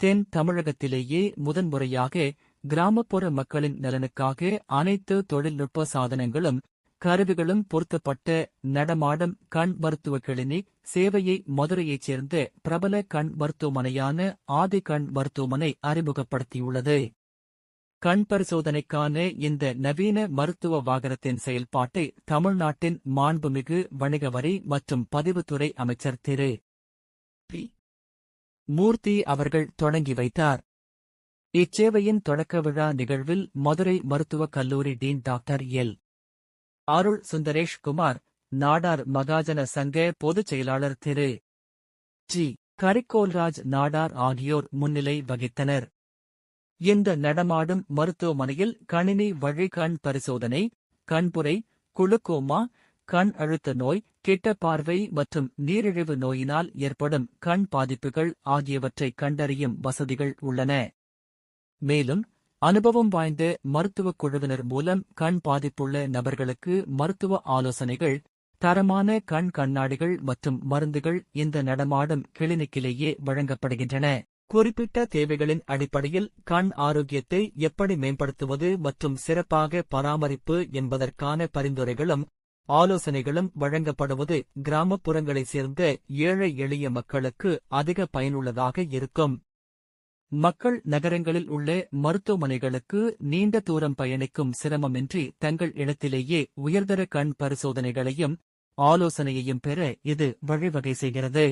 தென் தமிழகத்திலேயே முதன்முறையாக கிராமப்புற மக்களின் நலனுக்காக அனைத்து தொழில்நுட்ப சாதனங்களும் கருவிகளும் பொருத்தப்பட்ட நடமாடும் கண் மருத்துவ கிளினிக் சேவையை மதுரையைச் சேர்ந்த பிரபல கண் மருத்துவமனையான ஆதி கண் மருத்துவமனை அறிமுகப்படுத்தியுள்ளது கண் பரிசோதனைக்கான இந்த நவீன மருத்துவ வாகனத்தின் செயல்பாட்டை தமிழ்நாட்டின் மாண்புமிகு வணிக வரி மற்றும் பதிவுத்துறை அமைச்சர் திரு பி. மூர்த்தி அவர்கள் தொடங்கி வைத்தார். இச்சேவையின் தொடக்க விழா நிகழ்வில் மதுரை மருத்துவக் கல்லூரி dean doctor L. Arul Sundaresh Kumar Nadar Mahajana சங்க பொதுச் செயலாளர் திரு. ஜி. கரிக்கோல்ராஜ் நாடார் ஆகியோர் முன்னிலை வகித்தனர். இந்த நடமாடும் மருத்துவமனையில் கணினி வழி கண் பரிசோதனை கண்புரை குளுக்கோமா கண் அழுத்த நோய் கிட்ட பார்வை மற்றும் நீரிழிவு நோயினால் ஏற்படும் கண் பாதிப்புகள் ஆகியவற்றை கண்டறியும் வசதிகள் உள்ளன. மேலும் அனுபவம் வாய்ந்த மருத்துவக் குழுவினர் மூலம் கண் பாதிப்புள்ள நபர்களுக்கு மருத்துவ ஆலோசனைகள் தரமான கண் கண்ணாடிகள் மற்றும் மருந்துகள் இந்த நடமாடும் கிளினிக்கிலேயே வழங்கப்படுகின்றன. குறிப்பிட்ட தேவைகளின் அடிப்படையில் கண் ஆரோக்கியத்தை எப்படி மேம்படுத்துவது மற்றும் சிறப்பாக பராமரிப்பு என்பதற்கான பரிந்துரைகளும் ஆலோசனைகளும் வழங்கப்படுவது கிராமப்புறங்களைச் சேர்ந்த ஏழை எளிய மக்களுக்கு அதிக பயனுள்ளதாக இருக்கும். மக்கள் நகரங்களில் உள்ள மருத்துவமனைகளுக்கு நீண்ட தூரம் பயணிக்கும் சிரமமின்றி தங்கள் இடத்திலேயே உயர்தர கண் பரிசோதனைகளையும் ஆலோசனையையும் பெற இது வழிவகை செய்கிறது.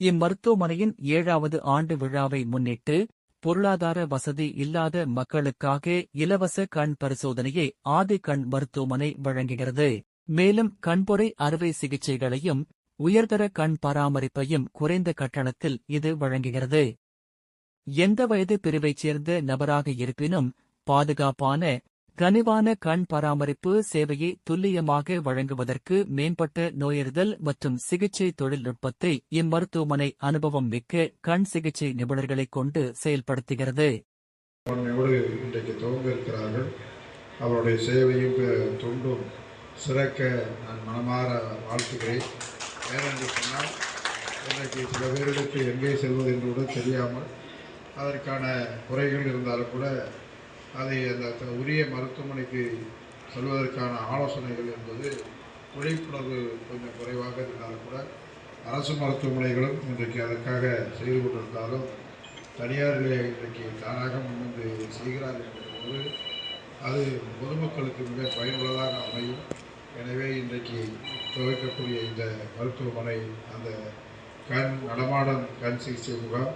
இம்மருத்துவமனையின் ஏழாவது ஆண்டு விழாவை முன்னிட்டு பொருளாதார வசதி இல்லாத மக்களுக்காக இலவச கண் பரிசோதனையை ஆதி கண் மருத்துவமனை வழங்குகிறது. மேலும் கண்பொறை அறுவை சிகிச்சைகளையும் உயர்தர கண் பராமரிப்பையும் குறைந்த கட்டணத்தில் இது வழங்குகிறது. எந்த வயது பிரிவைச் சேர்ந்த நபராக இருப்பினும் பாதுகாப்பான கனிவான கண் பராமரிப்பு சேவையை துல்லியமாக வழங்குவதற்கு மேம்பட்ட நோயறிதல் மற்றும் சிகிச்சை தொழில்நுட்பத்தை இம்மருத்துவமனை அனுபவம் மிக்க கண் சிகிச்சை நிபுணர்களைக் கொண்டு செயல்படுத்துகிறது. இன்றைக்கு துவங்க இருக்கிறார்கள். அவருடைய சேவையும் தொண்டும் சிறக்க நான் மனமாற வாழ்த்துகிறேன். ஏனென்று சொன்னால் இன்றைக்கு சில பேர்களுக்கு எங்கே செல்வது என்று கூட தெரியாமல் அதற்கான குறைகள் இருந்தாலும் கூட அதை அந்த உரிய மருத்துவமனைக்கு செல்வதற்கான ஆலோசனைகள் என்பது விழிப்புணர்வு கொஞ்சம் குறைவாக இருந்தாலும் கூட அரசு மருத்துவமனைகளும் இன்றைக்கு அதற்காக செய்து கொண்டிருந்தாலும் தனியாரிலே இன்றைக்கு தானாக முன்வந்து செய்கிறார்கள் போது அது பொதுமக்களுக்கு மிக பயனுள்ளதாக அமையும். எனவே இன்றைக்கு துவக்கக்கூடிய இந்த மருத்துவமனை அந்த கண் நடமாடும் கண் சிகிச்சை முகாம்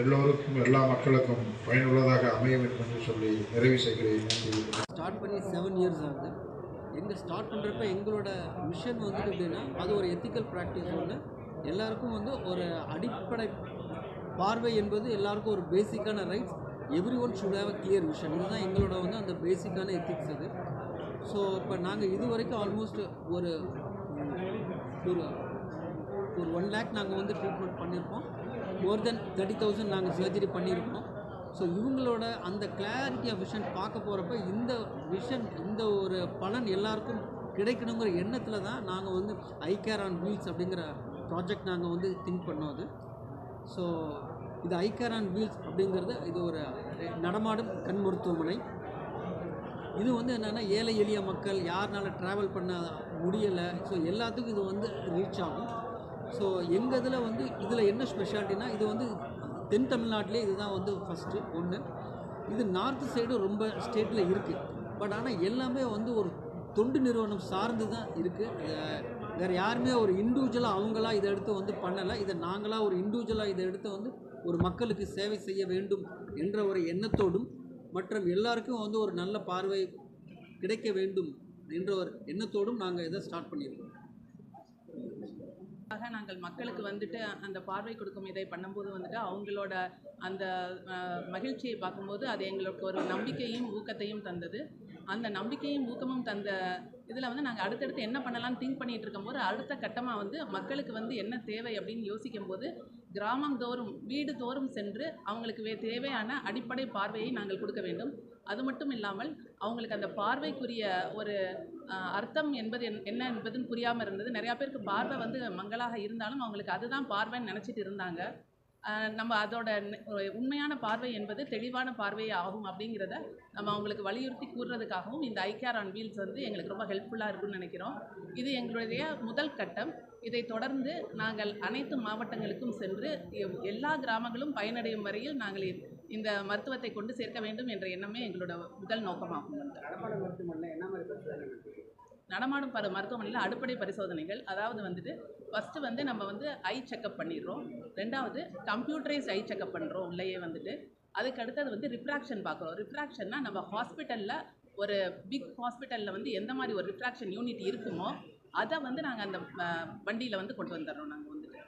எல்லோருக்கும் எல்லா மக்களுக்கும் பயனுள்ளதாக அமையும் என்று சொல்லி நிறைவு செய்கிறேன். ஸ்டார்ட் பண்ணி செவன் இயர்ஸ் ஆகுது. எங்கள் ஸ்டார்ட் பண்ணுறப்ப எங்களோட மிஷன் வந்து எப்படின்னா அது ஒரு எத்திக்கல் ப்ராக்டிஸ் ஒன்று எல்லாருக்கும் வந்து ஒரு அடிப்படை பார்வை என்பது எல்லாருக்கும் ஒரு பேசிக்கான rights everyone should have a clear vision இதுதான் எங்களோட வந்து அந்த பேசிக்கான எத்திக்ஸ் அது. ஸோ இப்போ நாங்கள் இது வரைக்கும் ஆல்மோஸ்ட் ஒரு ஒரு ஒரு ஒன் லேக் நாங்கள் வந்து ட்ரீட்மெண்ட் பண்ணியிருக்கோம் மோர் தென் தேர்ட்டி தௌசண்ட் நாங்கள் சர்ஜரி பண்ணியிருக்கோம் ஸோ இவங்களோட அந்த கிளாரிட்டி ஆஃப் விஷன் பார்க்க போகிறப்ப இந்த விஷன் இந்த ஒரு பலன் எல்லாருக்கும் கிடைக்கணுங்கிற எண்ணத்தில் தான் நாங்கள் வந்து ஐ கேர் ஆன் வீல்ஸ் அப்படிங்கிற ப்ராஜெக்ட் நாங்கள் வந்து திங்க் பண்ணோம் அது. ஸோ இது ஐ கேர் ஆன் வீல்ஸ் அப்படிங்கிறது இது ஒரு நடமாடும் கண் மருத்துவமனை. இது வந்து என்னென்னா ஏழை எளிய மக்கள் யாருனால ட்ராவல் பண்ண முடியலை. ஸோ எல்லாத்துக்கும் இது வந்து ரீச் ஆகும். ஸோ எங்கள் இதில் வந்து இதில் என்ன ஸ்பெஷாலிட்டினா இது வந்து தென் தமிழ்நாட்டிலே இதுதான் வந்து ஃபஸ்ட்டு ஒன்று இது நார்த்து சைடு ரொம்ப ஸ்டேட்டில் இருக்குது பட் ஆனால் எல்லாமே வந்து ஒரு தொண்டு நிறுவனம் சார்ந்து தான் இருக்குது வேறு யாருமே ஒரு இண்டிவிஜுவலாக அவங்களா இதை எடுத்து வந்து பண்ணலை. இதை நாங்களாக ஒரு இண்டிவிஜுவலாக இதை எடுத்து வந்து ஒரு மக்களுக்கு சேவை செய்ய வேண்டும் என்ற ஒரு எண்ணத்தோடும் மற்றும் எல்லாருக்கும் வந்து ஒரு நல்ல பார்வை கிடைக்க வேண்டும் என்ற ஒரு எண்ணத்தோடும் நாங்கள் இதை ஸ்டார்ட் பண்ணியிருக்கோம். ஆக நாங்கள் மக்களுக்கு வந்துட்டு அந்த பார்வை கொடுக்கும் இதை பண்ணும்போது வந்துட்டு அவங்களோட அந்த மகிழ்ச்சியை பார்க்கும்போது அது எங்களுக்கு ஒரு நம்பிக்கையும் ஊக்கத்தையும் தந்தது. அந்த நம்பிக்கையும் ஊக்கமும் தந்த இதில் வந்து நாங்கள் அடுத்தடுத்து என்ன பண்ணலாம்னு திங்க் பண்ணிகிட்டு இருக்கும்போது அடுத்த கட்டமாக வந்து மக்களுக்கு வந்து என்ன தேவை அப்படின்னு யோசிக்கும் போது கிராமம் தோறும் வீடு தோறும் சென்று அவங்களுக்கு வே தேவையான அடிப்படை பார்வையை நாங்கள் கொடுக்க வேண்டும். அது மட்டும் இல்லாமல் அவங்களுக்கு அந்த பார்வைக்குரிய ஒரு அர்த்தம் என்பது என்- என்ன என்பதுன்னு புரியாமல் இருந்தது. நிறையா பேருக்கு பார்வை வந்து மங்களாக இருந்தாலும் அவங்களுக்கு அதுதான் பார்வைன்னு நினச்சிட்டு இருந்தாங்க. நம்ம அதோட உண்மையான பார்வை என்பது தெளிவான பார்வை ஆகும் அப்படிங்கிறத நம்ம அவங்களுக்கு வலியுறுத்தி கூறுறதுக்காகவும் இந்த ஐகேர் ஆன் வீல்ஸ் வந்து எங்களுக்கு ரொம்ப ஹெல்ப்ஃபுல்லாக இருக்கும்னு நினைக்கிறோம். இது எங்களுடைய முதல் கட்டம். இதை தொடர்ந்து நாங்கள் அனைத்து மாவட்டங்களுக்கும் சென்று எல்லா கிராமங்களும் பயனடையும் வரையில் நாங்கள் இந்த மருத்துவத்தை கொண்டு சேர்க்க வேண்டும் என்ற எண்ணமே எங்களோட முதல் நோக்கமாகும். நடமாடும் பரு மருத்துவமனையில் அடிப்படை பரிசோதனைகள். அதாவது வந்துட்டு ஃபஸ்ட்டு வந்து நம்ம வந்து ஐ செக்கப் பண்ணிடுறோம். ரெண்டாவது கம்ப்யூட்டரைஸ் ஐ செக்கப் பண்ணுறோம் உள்ளேயே வந்துட்டு. அதுக்கு அடுத்தது வந்து ரிஃப்ராக்ஷன் பார்க்குறோம். ரிஃப்ராக்ஷன்னா நம்ம ஹாஸ்பிட்டலில் ஒரு பிக் ஹாஸ்பிட்டலில் வந்து எந்த மாதிரி ஒரு ரிஃப்ராக்ஷன் யூனிட் இருக்குமோ அதை வந்து நாங்கள் அந்த வண்டியில் வந்து கொண்டு வந்துடுறோம் நாங்கள் வந்துட்டு.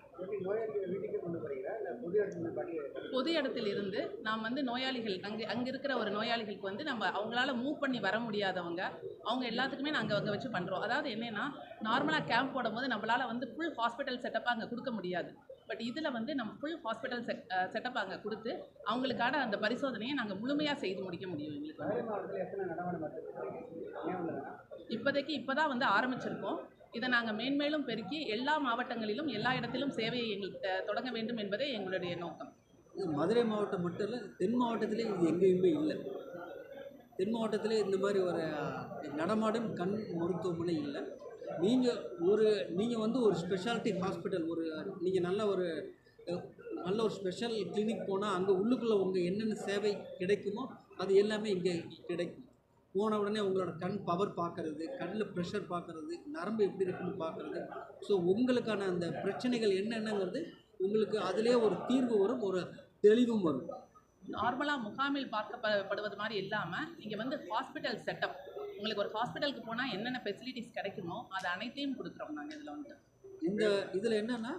பொது இடத்துல இருந்து நாம் வந்து நோயாளிகள் அங்கே அங்கே இருக்கிற ஒரு நோயாளிகளுக்கு வந்து நம்ம அவங்களால மூவ் பண்ணி வர முடியாதவங்க அவங்க எல்லாத்துக்குமே நாங்கள் அங்கே வச்சு பண்ணுறோம் அதாவது என்னென்னா நார்மலாக கேம்ப் போடும்போது நம்மளால் வந்து ஃபுல் ஹாஸ்பிட்டல் செட்டப்பாக அங்கே கொடுக்க முடியாது. பட் இதில் வந்து நம்ம ஃபுல் ஹாஸ்பிட்டல் செட் செட்டப் அங்கே கொடுத்து அவங்களுக்கான அந்த பரிசோதனையை நாங்கள் முழுமையாக செய்து முடிக்க முடியும் எங்களுக்கு. இப்போதைக்கு இப்போ தான் வந்து ஆரம்பிச்சிருக்கோம். இதை நாங்கள் மேன்மேலும் பெருக்கி எல்லா மாவட்டங்களிலும் எல்லா இடத்திலும் சேவையை எங்களுக்கு தொடங்க வேண்டும் என்பதே எங்களுடைய நோக்கம். மதுரை மாவட்டம் மட்டும் இல்லை தென் மாவட்டத்திலே இது எங்கேயுமே இல்லை. தென் மாவட்டத்திலே இந்த மாதிரி ஒரு நடமாடும் கண் மருத்துவமனை இல்லை. நீங்கள் ஒரு நீங்கள் வந்து ஒரு ஸ்பெஷாலிட்டி ஹாஸ்பிட்டல் ஒரு நீங்கள் நல்ல ஒரு நல்ல ஒரு ஸ்பெஷல் கிளினிக் போனால் அங்கே உள்ளுக்குள்ளே உங்கள் என்னென்ன சேவை கிடைக்குமோ அது எல்லாமே இங்கே கிடைக்கும். போன உடனே உங்களோட கண் பவர் பார்க்கறது கண்ணில் ப்ரெஷர் பார்க்கறது நரம்பு எப்படி இருக்குன்னு பார்க்கறது. ஸோ உங்களுக்கான அந்த பிரச்சனைகள் என்னென்னங்கிறது உங்களுக்கு அதிலே ஒரு தீர்வு வரும் ஒரு தெளிவும் வரும். நார்மலாக முகாமில் பார்க்கப்படுவது மாதிரி இல்லாமல் இங்கே வந்து ஹாஸ்பிட்டல் செட்டப் உங்களுக்கு ஒரு ஹாஸ்பிட்டலுக்கு போனால் என்னென்ன ஃபெசிலிட்டிஸ் கிடைக்குமோ அது அனைத்தையும் கொடுக்குறோம் நாங்கள் இதில் வந்து. இந்த இதில் என்னென்னா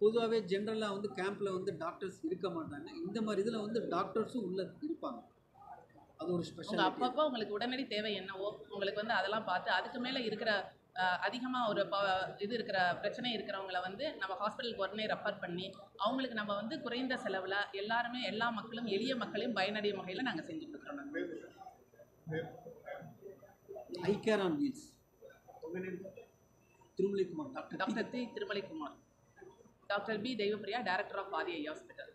பொதுவாகவே ஜென்ரலாக வந்து கேம்பில் வந்து டாக்டர்ஸ் இருக்க மாட்டாங்க. இந்த மாதிரி இதில் வந்து டாக்டர்ஸும் உள்ளே இருப்பாங்க. அது ஒரு ஸ்பெஷல் அப்பப்போ உங்களுக்கு உடனடி தேவை என்னவோ உங்களுக்கு வந்து அதெல்லாம் பார்த்து அதுக்கு மேலே இருக்கிற அதிகமாக ஒரு ப இது இருக்கிற பிரச்சனை இருக்கிறவங்கள வந்து நம்ம ஹாஸ்பிட்டலுக்கு உடனே ரெஃபர் பண்ணி அவங்களுக்கு நம்ம வந்து குறைந்த செலவில் எல்லாருமே எல்லா மக்களும் எளிய மக்களையும் பயனடையும் வகையில் நாங்கள் செஞ்சு கொடுக்குறோம் நாங்கள் eye care on wheels Thirumalaikumar doctor doctor the Thirumalaikumar. Doctor P. Deivapriya director of Aadhi eye hospital